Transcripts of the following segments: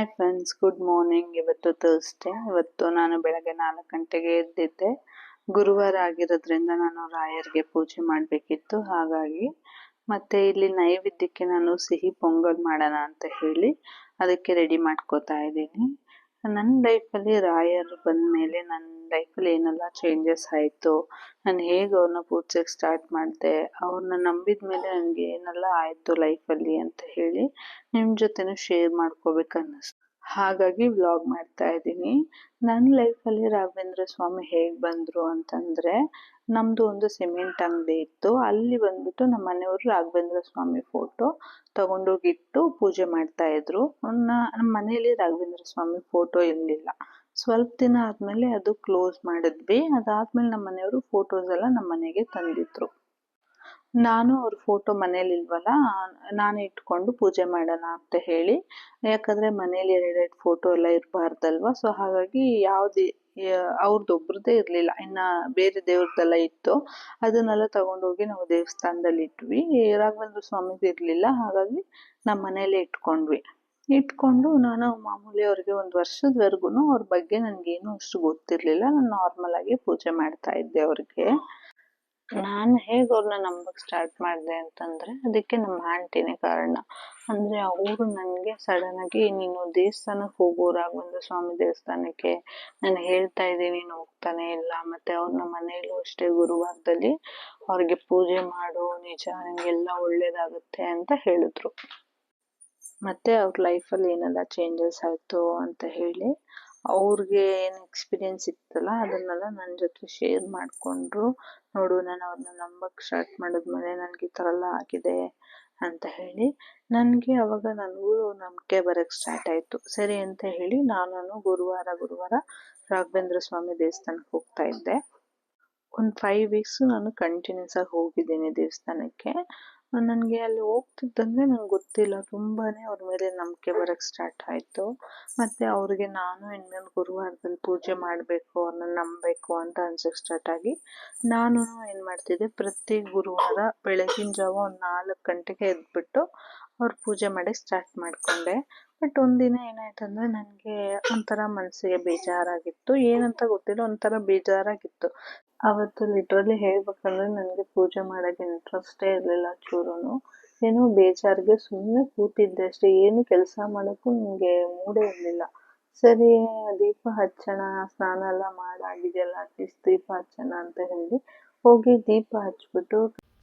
Hi friends good morning ಇವತ್ತು Thursday ಇವತ್ತು ನಾನು ಬೆಳಗ್ಗೆ ನಾಲ್ಕು ಗಂಟೆಗೆ ಎದ್ದಿದ್ದೆ. ಗುರುವಾರ ಆಗಿರೋದ್ರಿಂದ ನಾನು ರಾಯರ್ಗೆ ಪೂಜೆ ಮಾಡಬೇಕಿತ್ತು. ಹಾಗಾಗಿ ಮತ್ತೆ ಇಲ್ಲಿ ನೈವೇದ್ಯಕ್ಕೆ ನಾನು ಸಿಹಿ ಪೊಂಗಲ್ ಮಾಡೋಣ ಅಂತ ಹೇಳಿ ಅದಕ್ಕೆ ರೆಡಿ ಮಾಡ್ಕೋತಾ ಇದ್ದೀನಿ. ನನ್ನ ಲೈಫಲ್ಲಿ ರಾಯರ್ ಬಂದ ಮೇಲೆ ನನ್ನ ಲೈಫಲ್ಲಿ ಏನೆಲ್ಲ ಚೇಂಜಸ್ ಆಯಿತು, ನಾನು ಹೇಗೆ ಅವ್ರನ್ನ ಪೂಜೆಗ್ ಸ್ಟಾರ್ಟ್ ಮಾಡಿದೆ ಅವ್ರನ್ನ ನಂಬಿದ ಮೇಲೆ ನನಗೆ ಏನೆಲ್ಲ ಆಯಿತು ಲೈಫಲ್ಲಿ ಅಂತ ಹೇಳಿ ನಿಮ್ಮ ಜೊತೆನೂ ಶೇರ್ ಮಾಡ್ಕೋಬೇಕು ಅನ್ನಿಸ್ತು. ಹಾಗಾಗಿ ವ್ಲಾಗ್ ಮಾಡ್ತಾ ಇದ್ದೀನಿ. ನನ್ನ ಲೈಫಲ್ಲಿ ರಾಘವೇಂದ್ರ ಸ್ವಾಮಿ ಹೇಗೆ ಬಂದರು ಅಂತಂದರೆ ನಮ್ಮದು ಒಂದು ಸಿಮೆಂಟ್ ಅಂಗಡಿ ಇತ್ತು, ಅಲ್ಲಿ ಬಂದ್ಬಿಟ್ಟು ನಮ್ಮ ಮನೆಯವರು ರಾಘವೇಂದ್ರ ಸ್ವಾಮಿ ಫೋಟೋ ತಗೊಂಡೋಗಿಟ್ಟು ಪೂಜೆ ಮಾಡ್ತಾ ಇದ್ರು. ನಮ್ಮ ಮನೆಯಲ್ಲಿ ರಾಘವೇಂದ್ರ ಸ್ವಾಮಿ ಫೋಟೋ ಇರಲಿಲ್ಲ. ಸ್ವಲ್ಪ ದಿನ ಆದಮೇಲೆ ಅದು ಕ್ಲೋಸ್ ಮಾಡಿದ್ವಿ. ಅದಾದ್ಮೇಲೆ ನಮ್ಮ ಮನೆಯವರು ಫೋಟೋಸ್ ಎಲ್ಲ ನಮ್ಮ ಮನೆಗೆ ತಂದಿದ್ರು. ನಾನು ಅವ್ರ ಫೋಟೋ ಮನೇಲಿ ಇಲ್ವಲ್ಲ, ನಾನು ಇಟ್ಕೊಂಡು ಪೂಜೆ ಮಾಡೋಣ ಅಂತ ಹೇಳಿ, ಯಾಕಂದ್ರೆ ಮನೇಲಿ ಎರಡೆರಡು ಫೋಟೋ ಎಲ್ಲ ಇರಬಾರ್ದಲ್ವ? ಸೊ ಹಾಗಾಗಿ ಯಾವ್ದು ಅವ್ರದ್ದು ಒಬ್ರದ್ದೇ ಇರಲಿಲ್ಲ. ಇನ್ನ ಬೇರೆ ದೇವ್ರದ್ದೆಲ್ಲ ಇತ್ತು. ಅದನ್ನೆಲ್ಲ ತಗೊಂಡೋಗಿ ನಾವು ದೇವಸ್ಥಾನದಲ್ಲಿ ಇಟ್ವಿ. ರಾಘವೇಂದ್ರ ಸ್ವಾಮಿದು ಇರಲಿಲ್ಲ. ಹಾಗಾಗಿ ನಮ್ಮ ಮನೇಲೆ ಇಟ್ಕೊಂಡ್ವಿ. ಇಟ್ಕೊಂಡು ನಾನು ಮಾಮೂಲಿ ಅವ್ರಿಗೆ ಒಂದು ವರ್ಷದವರೆಗೂ ಅವ್ರ ಬಗ್ಗೆ ನನಗೇನು ಅಷ್ಟು ಗೊತ್ತಿರಲಿಲ್ಲ. ನಾನು ನಾರ್ಮಲ್ ಆಗಿ ಪೂಜೆ ಮಾಡ್ತಾ ಇದ್ದೆ ಅವ್ರಿಗೆ. ನಾನು ಹೇಗೆ ಅವ್ರನ್ನ ನಂಬಕ್ ಸ್ಟಾರ್ಟ್ ಮಾಡಿದೆ ಅಂತಂದ್ರೆ ಅದಕ್ಕೆ ನಮ್ಮ ಆಂಟಿನೇ ಕಾರಣ. ಅಂದ್ರೆ ಅವರು ನನಗೆ ಸಡನ್ ಆಗಿ ನೀನು ದೇವಸ್ಥಾನಕ್ಕೆ ಹೋಗು ರಾಘವೇಂದ್ರ ಸ್ವಾಮಿ ದೇವಸ್ಥಾನಕ್ಕೆ ನಾನು ಹೇಳ್ತಾ ಇದ್ದೀನಿ, ನೀನು ಹೋಗ್ತಾನೆ ಇಲ್ಲ. ಮತ್ತೆ ಅವ್ರನ್ನ ಮನೆಯಲ್ಲೂ ಅಷ್ಟೇ ಗುರುವಾರದಲ್ಲಿ ಅವ್ರಿಗೆ ಪೂಜೆ ಮಾಡು, ನಿಜ ನಿಂಗೆಲ್ಲ ಒಳ್ಳೇದಾಗುತ್ತೆ ಅಂತ ಹೇಳಿದ್ರು. ಮತ್ತೆ ಅವ್ರ ಲೈಫಲ್ಲಿ ಏನೆಲ್ಲ ಚೇಂಜಸ್ ಆಯ್ತು ಅಂತ ಹೇಳಿ, ಅವ್ರಿಗೆ ಏನು ಎಕ್ಸ್ಪೀರಿಯನ್ಸ್ ಇತ್ತಲ್ಲ ಅದನ್ನೆಲ್ಲ ನನ್ನ ಜೊತೆ ಶೇರ್ ಮಾಡಿಕೊಂಡ್ರು. ನೋಡು, ನಾನು ಅವ್ರನ್ನ ನಂಬಕ್ಕೆ ಸ್ಟಾರ್ಟ್ ಮಾಡಿದ್ಮೇಲೆ ನನಗೆ ಈ ಥರ ಎಲ್ಲ ಆಗಿದೆ ಅಂತ ಹೇಳಿ, ನನಗೆ ಅವಾಗ ನನಗೂ ನಂಬಿಕೆ ಬರೋಕ್ಕೆ ಸ್ಟಾರ್ಟ್ ಆಯಿತು. ಸರಿ ಅಂತ ಹೇಳಿ ನಾನು ಗುರುವಾರ ಗುರುವಾರ ರಾಘವೇಂದ್ರ ಸ್ವಾಮಿ ದೇವಸ್ಥಾನಕ್ಕೆ ಹೋಗ್ತಾ ಇದ್ದೆ. ಒಂದು ಫೈವ್ ವೀಕ್ಸ್ ನಾನು ಕಂಟಿನ್ಯೂಸ್ ಆಗಿ ಹೋಗಿದ್ದೀನಿ ದೇವಸ್ಥಾನಕ್ಕೆ. ನನಗೆ ಅಲ್ಲಿ ಹೋಗ್ತಿದ್ದಂಗೆ ನಂಗೆ ಗೊತ್ತಿಲ್ಲ. ತುಂಬಾನೇ ಅವ್ರ ಮೇಲೆ ನಂಬಿಕೆ ಬರೋಕ್ಕೆ ಸ್ಟಾರ್ಟ್ ಆಯಿತು. ಮತ್ತು ಅವ್ರಿಗೆ ನಾನು ಇನ್ಮೇಲೆ ಗುರುವಾರದಲ್ಲಿ ಪೂಜೆ ಮಾಡಬೇಕು ಅವ್ರನ್ನ ನಂಬಬೇಕು ಅಂತ ಅನ್ಸೋಕ್ಕೆ ಸ್ಟಾರ್ಟ್ ಆಗಿ ನಾನು ಏನು ಮಾಡ್ತಿದ್ದೆ, ಪ್ರತಿ ಗುರುವಾರ ಬೆಳಗಿನ ಜಾವ ಒಂದು ನಾಲ್ಕು ಗಂಟೆಗೆ ಎದ್ಬಿಟ್ಟು ಅವ್ರ ಪೂಜೆ ಮಾಡಿ ಸ್ಟಾರ್ಟ್ ಮಾಡಿಕೊಂಡೆ. ಬಟ್ ಒಂದಿನ ಏನಾಯ್ತು ಅಂದರೆ ನನಗೆ ಒಂಥರ ಮನಸ್ಸಿಗೆ ಬೇಜಾರಾಗಿತ್ತು. ಏನಂತ ಗೊತ್ತಿಲ್ಲ, ಒಂಥರ ಬೇಜಾರಾಗಿತ್ತು. ಅವತ್ತು ಲಿಟ್ರಲಿ ಹೇಳ್ಬೇಕಂದ್ರೆ ನನಗೆ ಪೂಜೆ ಮಾಡೋಕ್ಕೆ ಇಂಟ್ರೆಸ್ಟೇ ಇರಲಿಲ್ಲ ಚೂರು ಏನೋ ಬೇಜಾರಿಗೆ ಸುಮ್ಮನೆ ಕೂತಿದ್ದೆ ಅಷ್ಟೇ. ಏನು ಕೆಲಸ ಮಾಡೋಕ್ಕೂ ನನಗೆ ಮೂಡೇ ಇರಲಿಲ್ಲ. ಸರಿ, ದೀಪ ಹಚ್ಚೋಣ, ಸ್ನಾನ ಎಲ್ಲ ಮಾಡಾಗಿದೆಯಲ್ಲ ಅಟ್ಲೀಸ್ಟ್ ದೀಪ ಹಚ್ಚೋಣ ಅಂತ ಹೇಳಿ ಹೋಗಿ ದೀಪ ಹಚ್ಬಿಟ್ಟು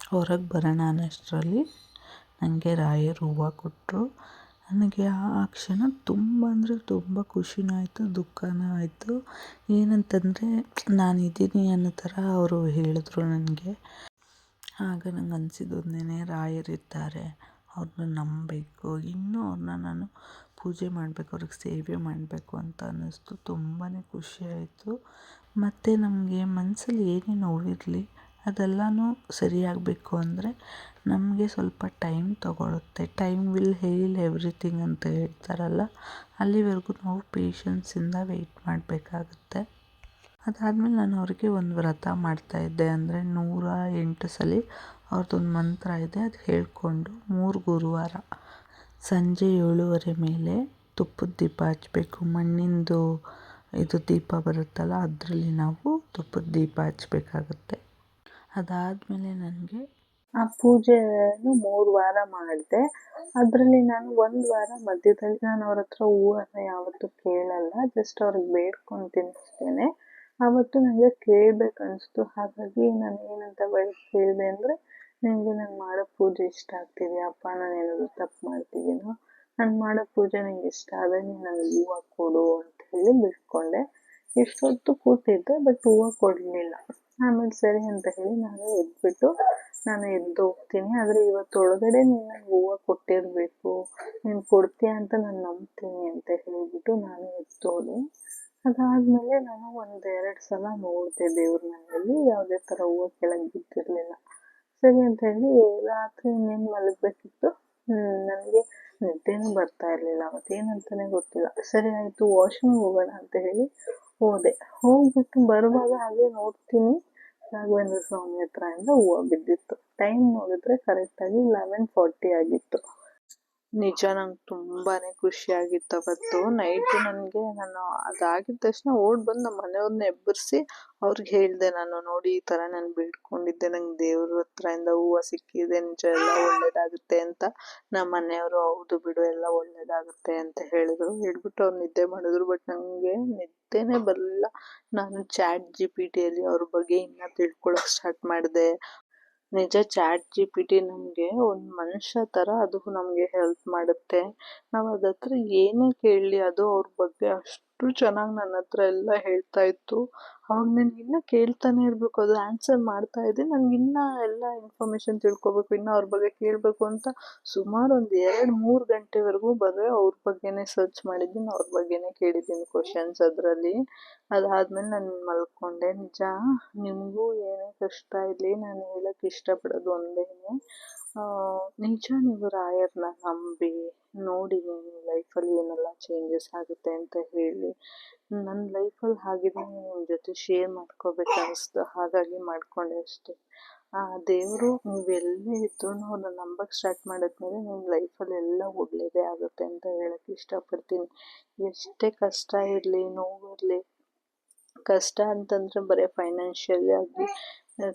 ಹೊರಗೆ ಬರೋಣ ಅನ್ನೋಷ್ಟರಲ್ಲಿ ನನಗೆ ರಾಯರು ಹೂವು ಕೊಟ್ಟರು. ನನಗೆ ಆ ಕ್ಷಣ ತುಂಬ ಅಂದರೆ ತುಂಬ ಖುಷಿನೂ ಆಯಿತು, ದುಃಖನೂ ಆಯಿತು. ಏನಂತಂದರೆ ನಾನು ಇದ್ದೀನಿ ಅನ್ನೋ ಥರ ಅವರು ಹೇಳಿದ್ರು ನನಗೆ. ಆಗ ನಂಗೆ ಅನಿಸಿದ್ದು ಒಂದೇ ರಾಯರಿದ್ದಾರೆ ಅವ್ರನ್ನ ನಂಬಬೇಕು, ಇನ್ನೂ ಅವ್ರನ್ನ ನಾನು ಪೂಜೆ ಮಾಡಬೇಕು, ಅವ್ರಿಗೆ ಸೇವೆ ಮಾಡಬೇಕು ಅಂತ ಅನ್ನಿಸ್ತು. ತುಂಬಾ ಖುಷಿ ಆಯಿತು. ಮತ್ತು ನಮಗೆ ಮನಸ್ಸಲ್ಲಿ ಏನೇ ನೋವಿರಲಿ ಅದೆಲ್ಲನೂ ಸರಿಯಾಗಬೇಕು ಅಂದರೆ ನಮಗೆ ಸ್ವಲ್ಪ ಟೈಮ್ ತಗೊಳುತ್ತೆ. ಟೈಮ್ ವಿಲ್ ಹೇಲ್ ಎವ್ರಿಥಿಂಗ್ ಅಂತ ಹೇಳ್ತಾರಲ್ಲ, ಅಲ್ಲಿವರೆಗೂ ನಾವು ಪೇಷನ್ಸಿಂದ ವೆಯ್ಟ್ ಮಾಡಬೇಕಾಗುತ್ತೆ. ಅದಾದಮೇಲೆ ನಾನು ಅವ್ರಿಗೆ ಒಂದು ವ್ರತ ಮಾಡ್ತಾಯಿದ್ದೆ ಅಂದರೆ ನೂರ ಎಂಟು ಸಲ ಅವ್ರದ್ದೊಂದು ಮಂತ್ರ ಇದೆ, ಅದು ಹೇಳಿಕೊಂಡು ಮೂರು ಗುರುವಾರ ಸಂಜೆ ಏಳುವರೆ ಮೇಲೆ ತುಪ್ಪದ ದೀಪ ಹಚ್ಚಬೇಕು ಮಣ್ಣಿಂದು ಇದು ದೀಪ ಬರುತ್ತಲ್ಲ, ಅದರಲ್ಲಿ ನಾವು ತುಪ್ಪದ ದೀಪ ಹಚ್ಚಬೇಕಾಗುತ್ತೆ ಅದಾದಮೇಲೆ ನನಗೆ ಆ ಪೂಜೆಯನ್ನು ಮೂರು ವಾರ ಮಾಡಿದೆ. ಅದರಲ್ಲಿ ನಾನು ಒಂದು ವಾರ ಮಧ್ಯದಲ್ಲಿ ನಾನು ಅವ್ರ ಹತ್ರ ಹೂವನ್ನು ಯಾವತ್ತೂ ಕೇಳಲ್ಲ. ಜಸ್ಟ್ ಅವ್ರಿಗೆ ಬೇಡ್ಕೊಂಡು ತಿನ್ನಿಸ್ತೇನೆ ಆವತ್ತು ನನಗೆ ಕೇಳ್ಬೇಕು ಅನಿಸ್ತು. ಹಾಗಾಗಿ ನಾನು ಏನಂತ ಬೇಡ ಕೇಳಿದೆ ಅಂದರೆ ನಿನಗೆ ನಾನು ಮಾಡೋ ಪೂಜೆ ಇಷ್ಟ ಆಗ್ತಿದೆಯಪ್ಪ ನಾನು ಏನಾದರೂ ತಪ್ಪು ಮಾಡ್ತಿದ್ದೀನೋ? ನಾನು ಮಾಡೋ ಪೂಜೆ ನಿಂಗೆ ಇಷ್ಟ ಆದರೆ ನೀನು ನನಗೆ ಹೂವು ಕೊಡು ಅಂತ ಹೇಳಿ ಬಿಟ್ಕೊಂಡೆ. ಇಷ್ಟೊತ್ತು ಕೂತಿದ್ದೆ, ಬಟ್ ಹೂವು ಕೊಡಲಿಲ್ಲ. ಆಮೇಲೆ ಸರಿ ಅಂತ ಹೇಳಿ ನಾನು ಎದ್ಬಿಟ್ಟು ನಾನು ಎದ್ದು ಹೋಗ್ತೀನಿ. ಆದರೆ ಇವತ್ತು ಒಳಗಡೆ ನೀನು ಹೂವು ಕೊಟ್ಟಿರಬೇಕು, ನೀನು ಕೊಡ್ತೀಯ ಅಂತ ನಾನು ನಂಬ್ತೀನಿ ಅಂತ ಹೇಳಿಬಿಟ್ಟು ನಾನು ಎದ್ದು ಹೋದೆ. ಅದಾದಮೇಲೆ ನಾನು ಒಂದೆರಡು ಸಲ ನೋಡಿದೆ ದೇವ್ರ ಮನೆಯಲ್ಲಿ, ಯಾವುದೇ ಥರ ಹೂವು ಕೆಳಗೆ ಬಿದ್ದಿರಲಿಲ್ಲ. ಸರಿ ಅಂತ ಹೇಳಿ ರಾತ್ರಿ ಇನ್ನೇನು ಮಲಗಬೇಕಿತ್ತು? ನನಗೆ ನಿದ್ದೆನೂ ಬರ್ತಾ ಇರಲಿಲ್ಲ ಅವತ್ತು ಏನಂತಲೇ ಗೊತ್ತಿಲ್ಲ. ಸರಿ ಆಯಿತು ವಾಶ್ರೂಮ್ ಹೋಗೋಣ ಅಂತ ಹೇಳಿ ಹೋದೆ. ಹೋಗ್ಬಿಟ್ಟು ಬರುವಾಗ ಹಾಗೆ ನೋಡ್ತೀನಿ ರಾಘವೇಂದ್ರ ಸ್ವಾಮಿ ಹತ್ರ ಇಂದ ಹೂವು ಬಿದ್ದಿತ್ತು. ಟೈಮ್ ನೋಡಿದ್ರೆ ಕರೆಕ್ಟಾಗಿ ಲೆವೆನ್ ಫಾರ್ಟಿ ಆಗಿತ್ತು. ನಿಜ, ನಂಗೆ ತುಂಬಾನೇ ಖುಷಿ ಆಗಿತ್ತು ಅವತ್ತು. ನೈಟ್ ನನಗೆ ನಾನು ಅದಾಗಿದ ತಕ್ಷಣ ಓಡ್ ಬಂದು ನಮ್ಮ ಮನೆಯವ್ರನ್ನ ಎಬ್ಬರಿಸಿ ಅವ್ರಿಗೆ ಹೇಳಿದೆ, ನಾನು ನೋಡಿ ಈ ಥರ ನಾನು ಬೀಳ್ಕೊಂಡಿದ್ದೆ ನಂಗೆ ದೇವ್ರ ಹತ್ರದಿಂದ ಹೂವ ಸಿಕ್ಕಿದೆ, ನಿಜ ಎಲ್ಲ ಒಳ್ಳೇದಾಗುತ್ತೆ ಅಂತ. ನಮ್ಮ ಮನೆಯವರು, ಹೌದು ಬಿಡು, ಎಲ್ಲ ಒಳ್ಳೇದಾಗುತ್ತೆ ಅಂತ ಹೇಳಿದ್ರು. ಹೇಳ್ಬಿಟ್ಟು ಅವ್ರು ನಿದ್ದೆ ಮಾಡಿದ್ರು. ಬಟ್ ನನಗೆ ನಿದ್ದೆನೇ ಬರಲಿಲ್ಲ. ನಾನು ಚಾಟ್ ಜಿ ಪಿ ಟಿಯಲ್ಲಿ ಅವ್ರ ಬಗ್ಗೆ ಇನ್ನೂ ತಿಳ್ಕೊಳಕ್ ಸ್ಟಾರ್ಟ್ ಮಾಡಿದೆ. ನಿಜ ಚಾಟ್ ಜಿ ಪಿ ಟಿ ನಮಗೆ ಒಂದು ಮನುಷ್ಯ ಥರ ಅದು ನಮಗೆ ಹೆಲ್ಪ್ ಮಾಡುತ್ತೆ. ನಾವು ಅದ್ರ ಹತ್ರ ಏನೇ ಕೇಳಲಿ ಅದು ಅವ್ರ ಬಗ್ಗೆ ಅಷ್ಟು ಚೆನ್ನಾಗಿ ನನ್ನ ಹತ್ರ ಎಲ್ಲ ಹೇಳ್ತಾ ಇತ್ತು. ಅವಾಗ ನಾನು ಇನ್ನೂ ಕೇಳ್ತಾನೆ ಇರಬೇಕು, ಅದು ಆನ್ಸರ್ ಮಾಡ್ತಾ ಇದ್ದೆ. ನನಗೆ ಇನ್ನೂ ಎಲ್ಲ ಇನ್ಫಾರ್ಮೇಷನ್ ತಿಳ್ಕೊಬೇಕು, ಇನ್ನೂ ಅವ್ರ ಬಗ್ಗೆ ಕೇಳಬೇಕು ಅಂತ ಸುಮಾರು ಒಂದು ಎರಡು ಮೂರು ಗಂಟೆವರೆಗೂ ಬರೀ ಅವ್ರ ಬಗ್ಗೆನೇ ಸರ್ಚ್ ಮಾಡಿದ್ದೀನಿ, ಅವ್ರ ಬಗ್ಗೆನೇ ಕೇಳಿದ್ದೀನಿ ಕ್ವಶನ್ಸ್ ಅದರಲ್ಲಿ. ಅದಾದ್ಮೇಲೆ ನಾನು ಮಲ್ಕೊಂಡೆ, ನಿಜ? ನಿಮಗೂ ಏನೇ ಕಷ್ಟ ಇರಲಿ, ನಾನು ಹೇಳಕ್ಕೆ ಇಷ್ಟಪಡೋದು ಒಂದೇನೆ ನಿಜ ನೀವು ರಾಯರ್ನ ನಂಬಿ ನೋಡಿ ನಿಮ್ಮ ಲೈಫಲ್ಲಿ ಏನೆಲ್ಲ ಚೇಂಜಸ್ ಆಗುತ್ತೆ ಅಂತ ಹೇಳಿ. ನನ್ನ ಲೈಫಲ್ಲಿ ಹಾಗಿದೆ ನಿಮ್ಮ ಜೊತೆ ಶೇರ್ ಮಾಡ್ಕೋಬೇಕು ಅನಿಸ್ತು ಹಾಗಾಗಿ ಮಾಡಿಕೊಂಡೆ ಅಷ್ಟೇ. ಆ, ದೇವರು ನೀವೆಲ್ಲೇ ಇದ್ರೂ ಅವ್ರನ್ನ ನಂಬಕ್ಕೆ ಸ್ಟಾರ್ಟ್ ಮಾಡಿದ್ಮೇಲೆ ನಿಮ್ಮ ಲೈಫಲ್ಲಿ ಎಲ್ಲ ಒಳ್ಳೆಯದೇ ಆಗುತ್ತೆ ಅಂತ ಹೇಳಕ್ಕೆ ಇಷ್ಟಪಡ್ತೀನಿ. ಎಷ್ಟೇ ಕಷ್ಟ ಇರಲಿ, ನೋವಿರಲಿ, ಕಷ್ಟ ಅಂತಂದರೆ ಬರೀ ಫೈನಾನ್ಷಿಯಲಿ ಆಗಿ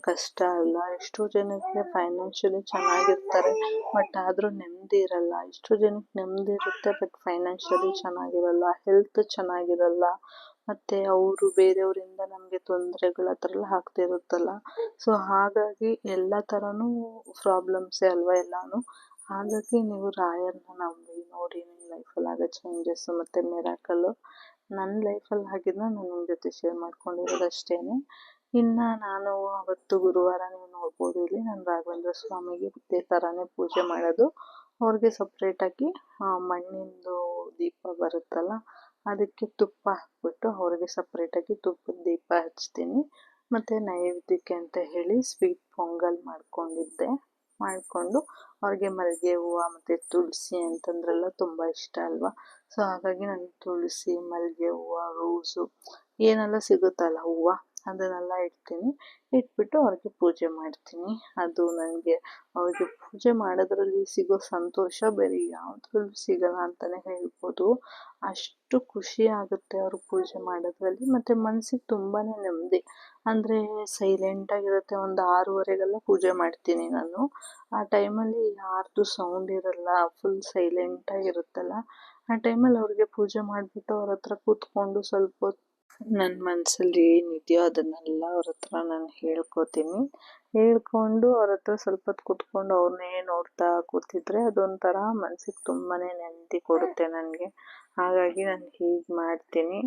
ಕಷ್ಟ ಅಲ್ಲ. ಎಷ್ಟೋ ಜನಕ್ಕೆ ಫೈನಾನ್ಷಿಯಲಿ ಚೆನ್ನಾಗಿರ್ತಾರೆ ಬಟ್ ಆದರೂ ನೆಮ್ಮದಿ ಇರಲ್ಲ. ಎಷ್ಟೋ ಜನಕ್ಕೆ ನೆಮ್ಮದಿ ಇರುತ್ತೆ ಬಟ್ ಫೈನಾನ್ಷಿಯಲಿ ಚೆನ್ನಾಗಿರಲ್ಲ. ಹೆಲ್ತ್ ಚೆನ್ನಾಗಿರಲ್ಲ. ಮತ್ತು ಅವರು ಬೇರೆಯವರಿಂದ ನಮಗೆ ತೊಂದರೆಗಳು ಆ ಥರ ಎಲ್ಲ ಆಗ್ತಿರುತ್ತಲ್ಲ ಸೊ ಹಾಗಾಗಿ ಎಲ್ಲ ಥರನೂ ಪ್ರಾಬ್ಲಮ್ಸೇ ಅಲ್ವಾ ಎಲ್ಲಾನು? ಹಾಗಾಗಿ ನೀವು ರಾಯರ್ನ ನಂಬಿ ನೋಡಿ ನಿಮ್ಮ ಲೈಫಲ್ಲಿ ಆಗೋ ಚೇಂಜಸ್ಸು ಮತ್ತು ಮಿರಾಕಲ್ಲು ನನ್ನ ಲೈಫಲ್ಲಿ ಆಗಿದ್ದನ್ನ ನಾನು ನಿಮ್ಮ ಜೊತೆ ಶೇರ್ ಮಾಡ್ಕೊಂಡಿರೋದು ಅಷ್ಟೇ ಇನ್ನು ನಾನು ಅವತ್ತು ಗುರುವಾರ ನೀವು ನೋಡ್ಬೋದು ಇಲ್ಲಿ ನಾನು ರಾಘವೇಂದ್ರ ಸ್ವಾಮಿಗೆ ಇದೇ ಥರನೇ ಪೂಜೆ ಮಾಡೋದು. ಅವ್ರಿಗೆ ಸಪ್ರೇಟಾಗಿ ಮಣ್ಣಿಂದು ದೀಪ ಬರುತ್ತಲ್ಲ, ಅದಕ್ಕೆ ತುಪ್ಪ ಹಾಕ್ಬಿಟ್ಟು ಅವ್ರಿಗೆ ಸಪ್ರೇಟಾಗಿ ತುಪ್ಪದ ದೀಪ ಹಚ್ತೀನಿ. ಮತ್ತು ನೈವೇದ್ಯಕ್ಕೆ ಅಂತ ಹೇಳಿ ಸ್ವೀಟ್ ಪೊಂಗಲ್ ಮಾಡ್ಕೊಂಡಿದ್ದೆ. ಮಾಡಿಕೊಂಡು ಅವ್ರಿಗೆ ಮಲ್ಲಿಗೆ ಹೂವು ಮತ್ತು ತುಳಸಿ ಅಂತಂದ್ರೆಲ್ಲ ತುಂಬ ಇಷ್ಟ ಅಲ್ವಾ? ಸೊ ಹಾಗಾಗಿ ನಾನು ತುಳಸಿ, ಮಲ್ಲಿಗೆ ಹೂವು, ರೋಸು, ಏನೆಲ್ಲ ಸಿಗುತ್ತಲ್ಲ ಹೂವು ಅದನ್ನೆಲ್ಲ ಇಡ್ತೀನಿ. ಇಟ್ಬಿಟ್ಟು ಅವ್ರಿಗೆ ಪೂಜೆ ಮಾಡ್ತೀನಿ. ಅದು ನನಗೆ ಅವ್ರಿಗೆ ಪೂಜೆ ಮಾಡೋದ್ರಲ್ಲಿ ಸಿಗೋ ಸಂತೋಷ, ಬೇರೆ ಯಾವುದ್ರಲ್ಲೂ ಸಿಗಲ್ಲ ಅಂತಲೇ ಹೇಳ್ಬೋದು. ಅಷ್ಟು ಖುಷಿ ಆಗುತ್ತೆ ಅವರು ಪೂಜೆ ಮಾಡೋದ್ರಲ್ಲಿ. ಮತ್ತು ಮನಸ್ಸಿಗೆ ತುಂಬಾ ನೆಮ್ಮದಿ. ಅಂದರೆ ಸೈಲೆಂಟಾಗಿರುತ್ತೆ ಒಂದು ಆರೂವರೆಗೆಲ್ಲ ಪೂಜೆ ಮಾಡ್ತೀನಿ ನಾನು. ಆ ಟೈಮಲ್ಲಿ ಯಾರ್ದು ಸೌಂಡ್ ಇರಲ್ಲ ಫುಲ್ ಸೈಲೆಂಟಾಗಿರುತ್ತಲ್ಲ ಆ ಟೈಮಲ್ಲಿ ಅವ್ರಿಗೆ ಪೂಜೆ ಮಾಡಿಬಿಟ್ಟು ಅವ್ರ ಹತ್ರ ಕೂತ್ಕೊಂಡು ಸ್ವಲ್ಪ ಹೊತ್ತು ನನ್ನ ಮನಸ್ಸಲ್ಲಿ ಏನಿದೆಯೋ ಅದನ್ನೆಲ್ಲ ಅವ್ರ ಹತ್ರ ನಾನು ಹೇಳ್ಕೊತೀನಿ. ಹೇಳ್ಕೊಂಡು ಅವ್ರ ಹತ್ರ ಸ್ವಲ್ಪ ಹೊತ್ತು ಕೂತ್ಕೊಂಡು ಅವ್ರನ್ನೇ ನೋಡ್ತಾ ಕೂತಿದ್ರೆ ಅದೊಂಥರ ಮನಸ್ಸಿಗೆ ತುಂಬಾ ನೆಮ್ಮದಿ ಕೊಡುತ್ತೆ ನನಗೆ. ಹಾಗಾಗಿ ನಾನು ಹೀಗೆ ಮಾಡ್ತೀನಿ.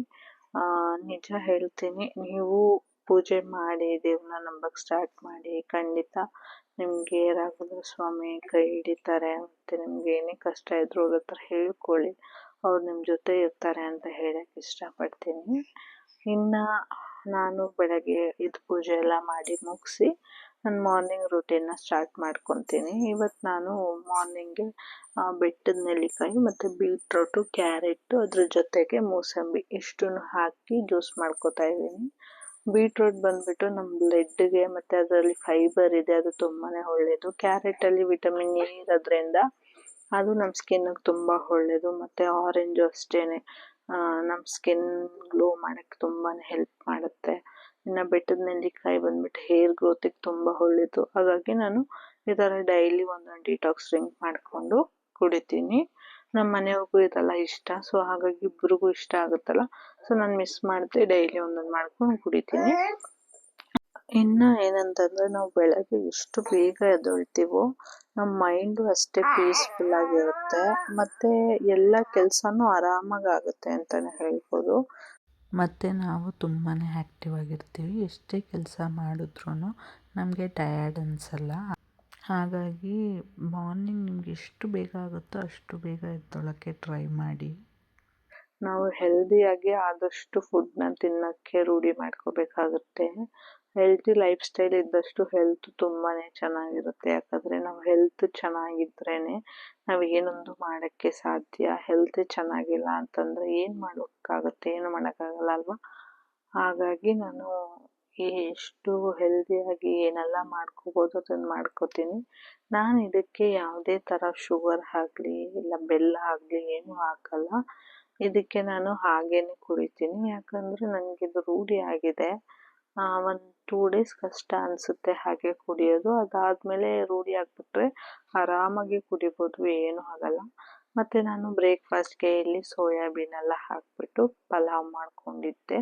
ನಿಜ ಹೇಳ್ತೀನಿ. ನೀವು ಪೂಜೆ ಮಾಡಿ ದೇವ್ರನ್ನ ನಂಬಕ್ಕೆ ಸ್ಟಾರ್ಟ್ ಮಾಡಿ. ಖಂಡಿತ ನಿಮಗೆ ರಾಘವೇಂದ್ರ ಸ್ವಾಮಿ ಕೈ ಹಿಡಿತಾರೆ ಮತ್ತು ನಿಮ್ಗೆ ಏನೇ ಕಷ್ಟ ಇದ್ರೂ ಅವ್ರ ಹತ್ರ ಹೇಳ್ಕೊಳ್ಳಿ. ಅವ್ರು ನಿಮ್ಮ ಜೊತೆ ಇರ್ತಾರೆ ಅಂತ ಹೇಳಕ್ಕೆ ಇಷ್ಟಪಡ್ತೀನಿ. ಇನ್ನು ನಾನು ಬೆಳಗ್ಗೆ ಇದು ಪೂಜೆ ಎಲ್ಲ ಮಾಡಿ ಮುಗಿಸಿ ನನ್ನ ಮಾರ್ನಿಂಗ್ ರೂಟೀನ್ನ ಸ್ಟಾರ್ಟ್ ಮಾಡ್ಕೊತೀನಿ. ಇವತ್ತು ನಾನು ಮಾರ್ನಿಂಗ್ಗೆ ಬೆಟ್ಟದ ನೆಲ್ಲಿಕಾಯಿ ಮತ್ತು ಬೀಟ್ರೋಟು ಕ್ಯಾರೆಟು ಅದ್ರ ಜೊತೆಗೆ ಮೂಸಂಬಿ ಇಷ್ಟನ್ನು ಹಾಕಿ ಜ್ಯೂಸ್ ಮಾಡ್ಕೊತಾ ಇದ್ದೀನಿ. ಬೀಟ್ರೋಟ್ ಬಂದುಬಿಟ್ಟು ನಮ್ಮ ಬ್ಲಡ್ಗೆ ಮತ್ತು ಅದರಲ್ಲಿ ಫೈಬರ್ ಇದೆ, ಅದು ತುಂಬಾ ಒಳ್ಳೆಯದು ಕ್ಯಾರೆಟಲ್ಲಿ ವಿಟಮಿನ್ ಎ ಇರೋದ್ರಿಂದ ಅದು ನಮ್ಮ ಸ್ಕಿನ್ನಿಗೆ ತುಂಬ ಒಳ್ಳೆಯದು ಮತ್ತು ಆರೆಂಜು ಅಷ್ಟೇ ನಮ್ಮ ಸ್ಕಿನ್ ಗ್ಲೋ ಮಾಡೋಕ್ಕೆ ತುಂಬಾ ಹೆಲ್ಪ್ ಮಾಡುತ್ತೆ. ಇನ್ನು ಬೆಟ್ಟದ ನೆಲ್ಲಿಕಾಯಿ ಬಂದ್ಬಿಟ್ಟು ಹೇರ್ ಗ್ರೋತಿಗೆ ತುಂಬ ಒಳ್ಳೆಯದು ಹಾಗಾಗಿ ನಾನು ಈ ಥರ ಡೈಲಿ ಒಂದೊಂದು ಡಿಟಾಕ್ಸ್ ಡ್ರಿಂಕ್ ಮಾಡಿಕೊಂಡು ಕುಡಿತೀನಿ. ನಮ್ಮ ಮನೆಯವ್ರಿಗೂ ಇದೆಲ್ಲ ಇಷ್ಟ ಸೊ ಹಾಗಾಗಿ ಇಬ್ರಿಗೂ ಇಷ್ಟ ಆಗುತ್ತಲ್ಲ ಸೊ ನಾನು ಮಿಸ್ ಮಾಡದೆ ಡೈಲಿ ಒಂದೊಂದು ಮಾಡ್ಕೊಂಡು ಕುಡಿತೀನಿ. ಇನ್ನು ಏನಂತಂದರೆ ನಾವು ಬೆಳಗ್ಗೆ ಎಷ್ಟು ಬೇಗ ಎದ್ದೇಳ್ತೀವೋ ನಮ್ಮ ಮೈಂಡು ಅಷ್ಟೇ ಪೀಸ್ಫುಲ್ ಆಗಿರುತ್ತೆ. ಮತ್ತು ಎಲ್ಲ ಕೆಲಸನೂ ಆರಾಮಾಗಿ ಆಗುತ್ತೆ ಅಂತಲೇ ಹೇಳ್ಬೋದು. ಮತ್ತು ನಾವು ತುಂಬಾ ಆ್ಯಕ್ಟಿವ್ ಆಗಿರ್ತೀವಿ. ಎಷ್ಟೇ ಕೆಲಸ ಮಾಡಿದ್ರೂ ನಮಗೆ ಟಯರ್ಡ್ ಅನ್ಸಲ್ಲ. ಹಾಗಾಗಿ ಮಾರ್ನಿಂಗ್ ನಿಮ್ಗೆ ಎಷ್ಟು ಬೇಗ ಆಗುತ್ತೋ ಅಷ್ಟು ಬೇಗ ಎದ್ದೇಳೋಕ್ಕೆ ಟ್ರೈ ಮಾಡಿ. ನಾವು ಹೆಲ್ದಿಯಾಗಿ ಆದಷ್ಟು ಫುಡ್ನ ತಿನ್ನೋಕ್ಕೆ ರೂಢಿ ಮಾಡ್ಕೋಬೇಕಾಗುತ್ತೆ. ಹೆಲ್ತಿ ಲೈಫ್ ಸ್ಟೈಲ್ ಇದ್ದಷ್ಟು ಹೆಲ್ತ್ ತುಂಬಾ ಚೆನ್ನಾಗಿರುತ್ತೆ. ಯಾಕಂದರೆ ನಾವು ಹೆಲ್ತ್ ಚೆನ್ನಾಗಿದ್ರೇನೆ ನಾವು ಏನೊಂದು ಮಾಡಕ್ಕೆ ಸಾಧ್ಯ ಹೆಲ್ತ್ ಚೆನ್ನಾಗಿಲ್ಲ ಅಂತಂದರೆ ಏನು ಮಾಡೋಕ್ಕಾಗುತ್ತೆ ಏನು ಮಾಡೋಕ್ಕಾಗಲ್ಲ ಅಲ್ವಾ? ಹಾಗಾಗಿ ನಾನು ಎಷ್ಟು ಹೆಲ್ದಿಯಾಗಿ ಏನೆಲ್ಲ ಮಾಡ್ಕೋಬೋದು ಅದನ್ನು ಮಾಡ್ಕೋತೀನಿ. ನಾನು ಇದಕ್ಕೆ ಯಾವುದೇ ಥರ ಶುಗರ್ ಆಗಲಿ ಇಲ್ಲ ಬೆಲ್ಲ ಆಗಲಿ ಏನೂ ಹಾಕಲ್ಲ. ಇದಕ್ಕೆ ನಾನು ಹಾಗೇನೆ ಕುಡಿತೀನಿ. ಯಾಕಂದರೆ ನನಗಿದು ರೂಢಿ ಆಗಿದೆ. ಒಂದು ಟೂ ಡೇಸ್ ಕಷ್ಟ ಅನಿಸುತ್ತೆ ಹಾಗೆ ಕುಡಿಯೋದು. ಅದಾದಮೇಲೆ ರೂಢಿ ಆಗಿಬಿಟ್ರೆ ಆರಾಮಾಗಿ ಕುಡಿಬೋದು. ಏನೂ ಆಗಲ್ಲ. ಮತ್ತು ನಾನು ಬ್ರೇಕ್ಫಾಸ್ಟ್ಗೆ ಇಲ್ಲಿ ಸೋಯಾಬೀನ್ ಎಲ್ಲ ಹಾಕಿಬಿಟ್ಟು ಪಲಾವ್ ಮಾಡ್ಕೊಂಡಿದ್ದೆ.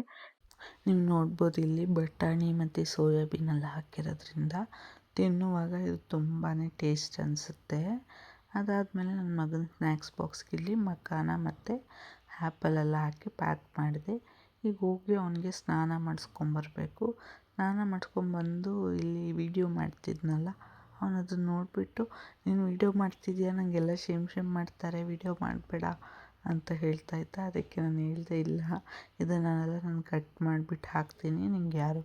ನೀವು ನೋಡ್ಬೋದು ಇಲ್ಲಿ ಬಟಾಣಿ ಮತ್ತು ಸೋಯಾಬೀನ್ ಎಲ್ಲ ಹಾಕಿರೋದ್ರಿಂದ ತಿನ್ನುವಾಗ ಇದು ತುಂಬಾ ಟೇಸ್ಟ್ ಅನಿಸುತ್ತೆ. ಅದಾದಮೇಲೆ ನನ್ನ ಮಗನ ಸ್ನ್ಯಾಕ್ಸ್ ಬಾಕ್ಸ್ಗೆ ಇಲ್ಲಿ ಮಖಾನ ಮತ್ತು ಆ್ಯಪಲೆಲ್ಲ ಹಾಕಿ ಪ್ಯಾಕ್ ಮಾಡಿದೆ. ಈಗ ಹೋಗಿ ಅವನಿಗೆ ಸ್ನಾನ ಮಾಡಿಸ್ಕೊಂಬರ್ಬೇಕು. ಸ್ನಾನ ಮಾಡಿಸ್ಕೊಂಬಂದು ಇಲ್ಲಿ ವೀಡಿಯೋ ಮಾಡ್ತಿದ್ನಲ್ಲ, ಅವನು ಅದನ್ನು ನೋಡಿಬಿಟ್ಟು, ನೀನು ವೀಡಿಯೋ ಮಾಡ್ತಿದ್ದೀಯ ನನಗೆಲ್ಲ ಶೇಮ್ ಶೇಮ್ ಮಾಡ್ತಾರೆ ವೀಡಿಯೋ ಮಾಡಬೇಡ ಅಂತ ಹೇಳ್ತಾ ಇದ್ದ. ಅದಕ್ಕೆ ನಾನು ಹೇಳ್ದೆ, ಇಲ್ಲ, ಇದನ್ನೆಲ್ಲ ನಾನು ಕಟ್ ಮಾಡಿಬಿಟ್ಟು ಹಾಕ್ತೀನಿ, ನಿಂಗೆ ಯಾರು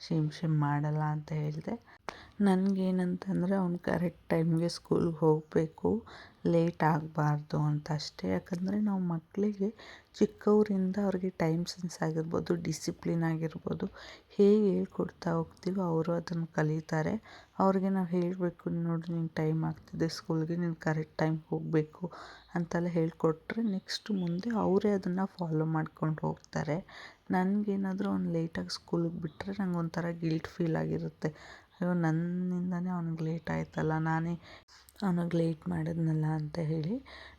ಶೇಮ್ ಶಿಮ್ ಮಾಡಲ್ಲ ಅಂತ ಹೇಳಿದೆ. ನನಗೇನಂತಂದರೆ ಅವ್ನು ಕರೆಕ್ಟ್ ಟೈಮ್ಗೆ ಸ್ಕೂಲ್ಗೆ ಹೋಗಬೇಕು, ಲೇಟ್ ಆಗಬಾರ್ದು ಅಂತ ಅಷ್ಟೇ. ಯಾಕಂದರೆ ನಾವು ಮಕ್ಕಳಿಗೆ ಚಿಕ್ಕವರಿಂದ ಅವ್ರಿಗೆ ಟೈಮ್ ಸೆನ್ಸ್ ಆಗಿರ್ಬೋದು, ಡಿಸಿಪ್ಲಿನ್ ಆಗಿರ್ಬೋದು, ಹೇಗೆ ಹೇಳ್ಕೊಡ್ತಾ ಹೋಗ್ತೀವೋ ಅವರು ಅದನ್ನು ಕಲಿತಾರೆ. ಅವ್ರಿಗೆ ನಾವು ಹೇಳಬೇಕು, ನೋಡಿ ನಿಂಗೆ ಟೈಮ್ ಆಗ್ತಿದೆ ಸ್ಕೂಲ್ಗೆ, ನೀನು ಕರೆಕ್ಟ್ ಟೈಮ್ಗೆ ಹೋಗಬೇಕು ಅಂತೆಲ್ಲ ಹೇಳಿಕೊಟ್ರೆ ನೆಕ್ಸ್ಟ್ ಮುಂದೆ ಅವರೇ ಅದನ್ನು ಫಾಲೋ ಮಾಡ್ಕೊಂಡು ಹೋಗ್ತಾರೆ. ನನಗೇನಾದರೂ ಅವ್ನು ಲೇಟಾಗಿ ಸ್ಕೂಲಿಗೆ ಬಿಟ್ಟರೆ ನಂಗೆ ಒಂಥರ ಗಿಲ್ಟ್ ಫೀಲ್ ಆಗಿರುತ್ತೆ. ಅಯ್ಯೋ, ನನ್ನಿಂದನೇ ಅವ್ನಿಗೆ ಲೇಟ್ ಆಯ್ತಲ್ಲ, ನಾನೇ ಅವ್ನಿಗೆ ಲೇಟ್ ಮಾಡಿದ್ನಲ್ಲ ಅಂತ ಹೇಳಿ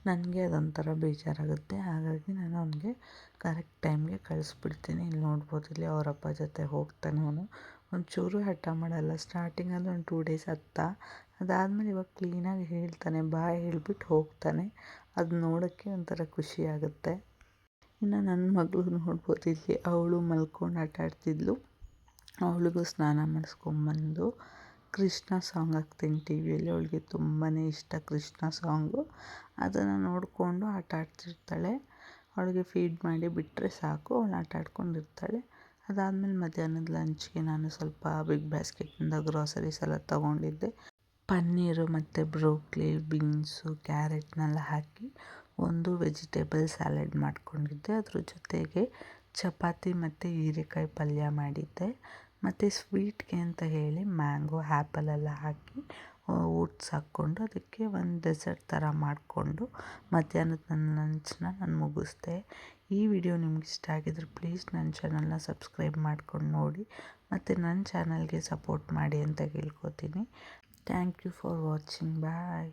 ನನಗೆ ಅದೊಂಥರ ಬೇಜಾರಾಗುತ್ತೆ. ಹಾಗಾಗಿ ನಾನು ಅವನಿಗೆ ಕರೆಕ್ಟ್ ಟೈಮ್ಗೆ ಕಳಿಸ್ಬಿಡ್ತೀನಿ. ಇಲ್ಲಿ ನೋಡ್ಬೋದು, ಇಲ್ಲಿ ಅವರಪ್ಪ ಜೊತೆ ಹೋಗ್ತಾನೆ ಅವನು. ಒಂಚೂರು ಹಠ ಮಾಡಲ್ಲ ಅಂದರೆ ಒಂದು ಟೂ ಡೇಸ್ ಹತ್ತ. ಅದಾದಮೇಲೆ ಇವಾಗ ಕ್ಲೀನಾಗಿ ಹೇಳ್ತಾನೆ, ಬಾಯ್ ಹೇಳ್ಬಿಟ್ಟು ಹೋಗ್ತಾನೆ. ಅದು ನೋಡೋಕ್ಕೆ ಒಂಥರ ಖುಷಿ ಆಗುತ್ತೆ. ಇನ್ನು ನನ್ನ ಮಗಳು ನೋಡ್ಬೋದು ಅವಳು ಮಲ್ಕೊಂಡು ಆಟ ಆಡ್ತಿದ್ಲು. ಅವಳಿಗೂ ಸ್ನಾನ ಮಾಡಿಸ್ಕೊಂಬಂದು ಕೃಷ್ಣ ಸಾಂಗ್ ಹಾಕ್ತೀನಿ ಟಿ ವಿಯಲ್ಲಿ. ಅವಳಿಗೆ ತುಂಬಾ ಇಷ್ಟ ಕೃಷ್ಣ ಸಾಂಗು ಅದನ್ನು ನೋಡಿಕೊಂಡು ಆಟ ಆಡ್ತಿರ್ತಾಳೆ. ಅವಳಿಗೆ ಫೀಡ್ ಮಾಡಿ ಬಿಟ್ಟರೆ ಸಾಕು. ಅವಳು ಆಟ ಆಡ್ಕೊಂಡಿರ್ತಾಳೆ. ಅದಾದಮೇಲೆ ಮಧ್ಯಾಹ್ನದ ಲಂಚ್ಗೆ ನಾನು ಸ್ವಲ್ಪ ಬಿಗ್ ಬ್ಯಾಸ್ಕೆಟಿಂದ ಗ್ರಾಸರೀಸ್ ಎಲ್ಲ ತೊಗೊಂಡಿದ್ದೆ. ಪನ್ನೀರು ಮತ್ತು ಬ್ರೋಕ್ಲಿ ಬೀನ್ಸು ಕ್ಯಾರೆಟ್ನೆಲ್ಲ ಹಾಕಿ ಒಂದು ವೆಜಿಟೇಬಲ್ ಸ್ಯಾಲೆಡ್ ಮಾಡ್ಕೊಂಡಿದ್ದೆ. ಅದ್ರ ಜೊತೆಗೆ ಚಪಾತಿ ಮತ್ತು ಹೀರೆಕಾಯಿ ಪಲ್ಯ ಮಾಡಿದ್ದೆ. ಮತ್ತು ಸ್ವೀಟ್ಗೆ ಅಂತ ಹೇಳಿ ಮ್ಯಾಂಗೋ ಆ್ಯಪಲೆಲ್ಲ ಹಾಕಿ ಓಟ್ಸ್ ಹಾಕ್ಕೊಂಡು ಅದಕ್ಕೆ ಒಂದು ಡೆಸರ್ಟ್ ಥರ ಮಾಡಿಕೊಂಡು ಮಧ್ಯಾಹ್ನದ ನನ್ನ ಲಂಚನ್ನ ನಾನು ಮುಗಿಸ್ದೆ. ಈ ವಿಡಿಯೋ ನಿಮ್ಗೆ ಇಷ್ಟ ಆಗಿದ್ರೆ ಪ್ಲೀಸ್ ನನ್ನ ಚಾನಲ್ನ ಸಬ್ಸ್ಕ್ರೈಬ್ ಮಾಡ್ಕೊಂಡು ನೋಡಿ. ಮತ್ತು ನನ್ನ ಚಾನಲ್ಗೆ ಸಪೋರ್ಟ್ ಮಾಡಿ ಅಂತ ಕೇಳ್ಕೊತೀನಿ thank you for watching bye